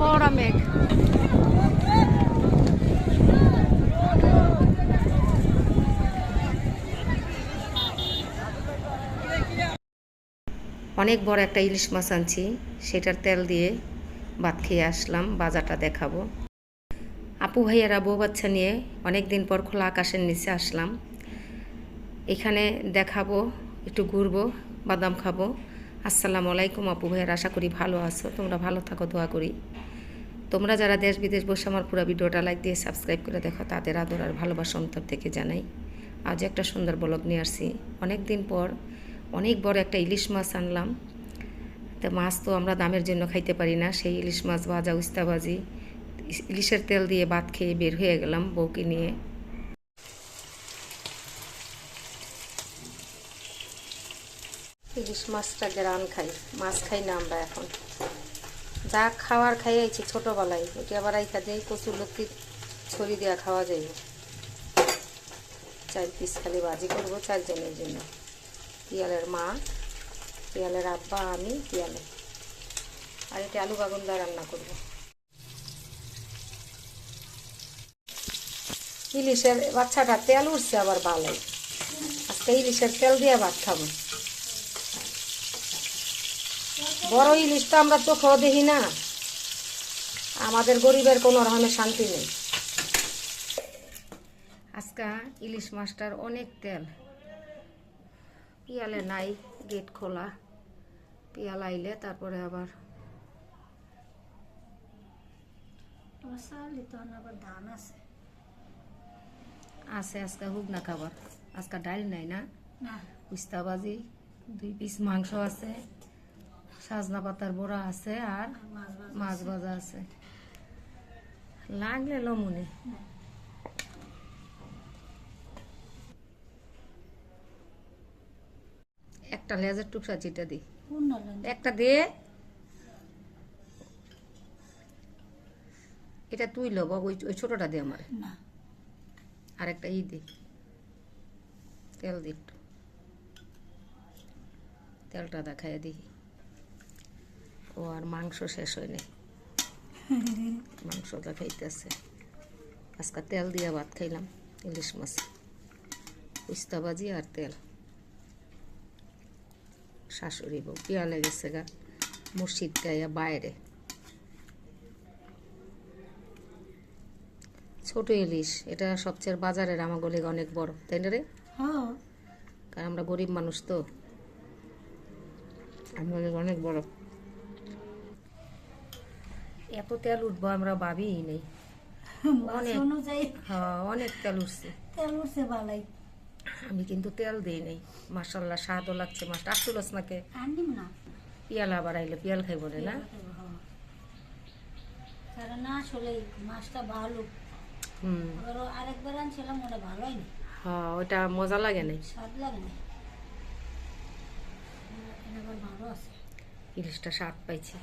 বড় মেঘ অনেক বড় একটা ইলিশ মাছ আনছি। সেটার তেল দিয়ে ভাত খেয়ে আসলাম, বাজারটা দেখাবো। আপু ভাইয়ারা বউ বাচ্চা নিয়ে অনেক দিন পর খোলা আকাশের নিচে আসলাম। এখানে দেখাবো, একটু ঘুরবো, বাদাম খাব। আসসালামু আলাইকুম আপু ভাইয়ার, আশা করি ভালো আছো। তোমরা ভালো থাকো, দোয়া করি। তোমরা যারা দেশ বিদেশ বসে আমার পুরো ভিডিওটা লাইক দিয়ে সাবস্ক্রাইব করে দেখো, তাদের আদর আর ভালোবাসা অন্তর থেকে জানাই। আজ একটা সুন্দর ব্লগ নিয়ে আসছি। অনেক দিন পর অনেক বড় একটা ইলিশ মাছ আনলাম। তো মাছ তো আমরা দামের জন্য খাইতে পারি না। সেই ইলিশ মাছ ভাজা, উস্তা ভাজি, ইলিশের তেল দিয়ে ভাত খেয়ে বের হয়ে গেলাম বউকে নিয়ে। ইলিশ মাছটা গ্রান খাই। মাছ খাই না আমরা এখন। যা খাওয়ার খাই আইছি ছোটোবেলায়, ওটি আবার আইখা দিয়ে কচুর লক্ষ্মী ছড়ি দেওয়া খাওয়া যাইব। চার পিস খালি ভাজি করব চারজনের জন্য। পিয়ালের মা, পিয়ালের আব্বা, আমি, পিয়ালে। আর এটা আলু বাগুন দিয়ে রান্না করব। ইলিশের বাচ্চাটা তেল উঠছে আবার ভালোই আজকে ইলিশের তেল দিয়ে ভাত খাব। বড় ইলিশ তো আমরা চোখেও দেখি না। আমাদের গরিবের কোনো রকমের শান্তি নেই। আজকা ইলিশ মাছটার অনেক তেল। পিয়ালে নাই গেট খোলা। পিয়াল আইলে তারপরে আবার আছে। আজকে হুগনা খাবার। আজকে ডাল নাই না? না। উস্তা ভাজি দুই পিস মাংস আছে। সাজনা পাতার বড়া আছে আর মাছ ভাজা আছে। লাগলে লমুনে একটা লেজের টুকরা চিটা দি। একটা দে। এটা তুই লব ওই ওই ছোটটা দে আমার। আর একটা ই দে। তেল দি একটু। তেলটা দেখাই দিই ও আর মাংস শেষ হয়নি। মাংসটা খাইতেছে। আজকে তেল দিয়ে ভাত খাইলাম ইলিশ মাছ। উস্তা ভাজি আর তেল। শাশুড়ি বউ পিয়ালে লেগেছে গা মসজিদ গাইয়া বাইরে। ছোট ইলিশ এটা সবচেয়ে বাজারের আমাগুলি অনেক বড় তাই না রে? হ্যাঁ। কারণ আমরা গরিব মানুষ তো। আমাদের অনেক বড়। এত তেল উঠবো আমরা ভাবিই নেই। অনেক অনুযায়ী। হ্যাঁ অনেক তেল উঠছে। তেল উঠছে ভালাই। আমি কিন্তু তেল দিই নেই। মাসাল্লাহ স্বাদও লাগছে মাছটা। আসছিলস নাকে? পিয়াল আবার আইলে পিয়াল খাইব রে না? কারণ না আসলে মাছটা ভালো। হুম। আবার আরেকবার আনছিলাম ওটা ভালোই না হ্যাঁ ওইটা মজা লাগে নাই? স্বাদ লাগে না এটা আবার ভালো আছে। ইলিশটা স্বাদ পাইছি।